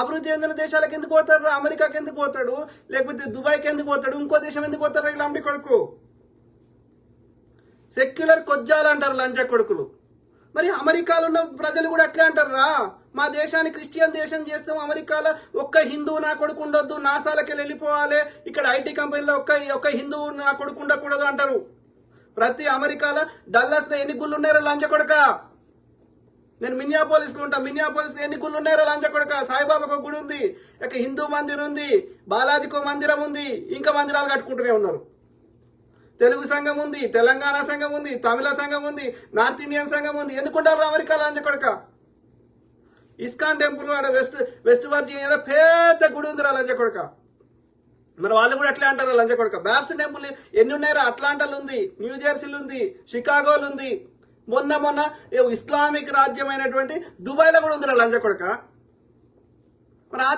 అభివృద్ధి చెందిన దేశాలకు ఎందుకు పోతాడు అమెరికాకి ఎందుకు పోతాడు? లేకపోతే దుబాయ్కి ఎందుకు పోతాడు? ఇంకో దేశం ఎందుకు పోతాడు ఇలా కొడుకు? సెక్యులర్ కొజ్జాలు అంటారు లంచ కొడుకులు. మరి అమెరికాలో ఉన్న ప్రజలు కూడా అట్లే అంటారా మా దేశాన్ని క్రిస్టియన్ దేశం చేస్తాం అమెరికాలో ఒక్క హిందువు నా కొడుకు ఉండొద్దు నాసాలకి వెళ్ళిపోవాలి ఇక్కడ ఐటీ కంపెనీలో ఒక్క ఒక్క హిందువు నా కొడుకు ఉండకూడదు అంటారు. ప్రతి అమెరికాలో డల్లాస్లో ఎన్ని గుళ్ళు ఉన్నారో లంచ కొడక? నేను మినియాపోలిస్లో ఉంటా మినియాపోలిస్లో ఎన్ని గుళ్ళు ఉన్నాయో లంచ కొడక. సాయిబాబాకు ఒక గుడి ఉంది ఇక హిందూ మందిర్ ఉంది బాలాజీకో మందిరం ఉంది ఇంకా మందిరాలు కట్టుకుంటూనే ఉన్నారు. తెలుగు సంఘం ఉంది తెలంగాణ సంఘం ఉంది తమిళ సంఘం ఉంది నార్త్ ఇండియన్ సంఘం ఉంది. ఎందుకుంటారు అమెరికా అని కొడక? ఇస్కాన్ టెంపుల్ ఆడ వెస్ట్ వెస్ట్ వర్జీనియాలో పెద్ద గుడి ఉందిరా లంచ కొడక. మరి వాళ్ళు కూడా అట్లా అంటారు లంచ కొడక? బ్యాప్స్ టెంపుల్ ఎన్ని ఉన్నాయో అట్లాంటాలు ఉంది న్యూ జెర్సీలు ఉంది షికాగోలు ఉంది. మొన్న మొన్న ఇస్లామిక్ రాజ్యమైనటువంటి దుబాయ్లో కూడా ఉందిరా లంజ కొడక. మరి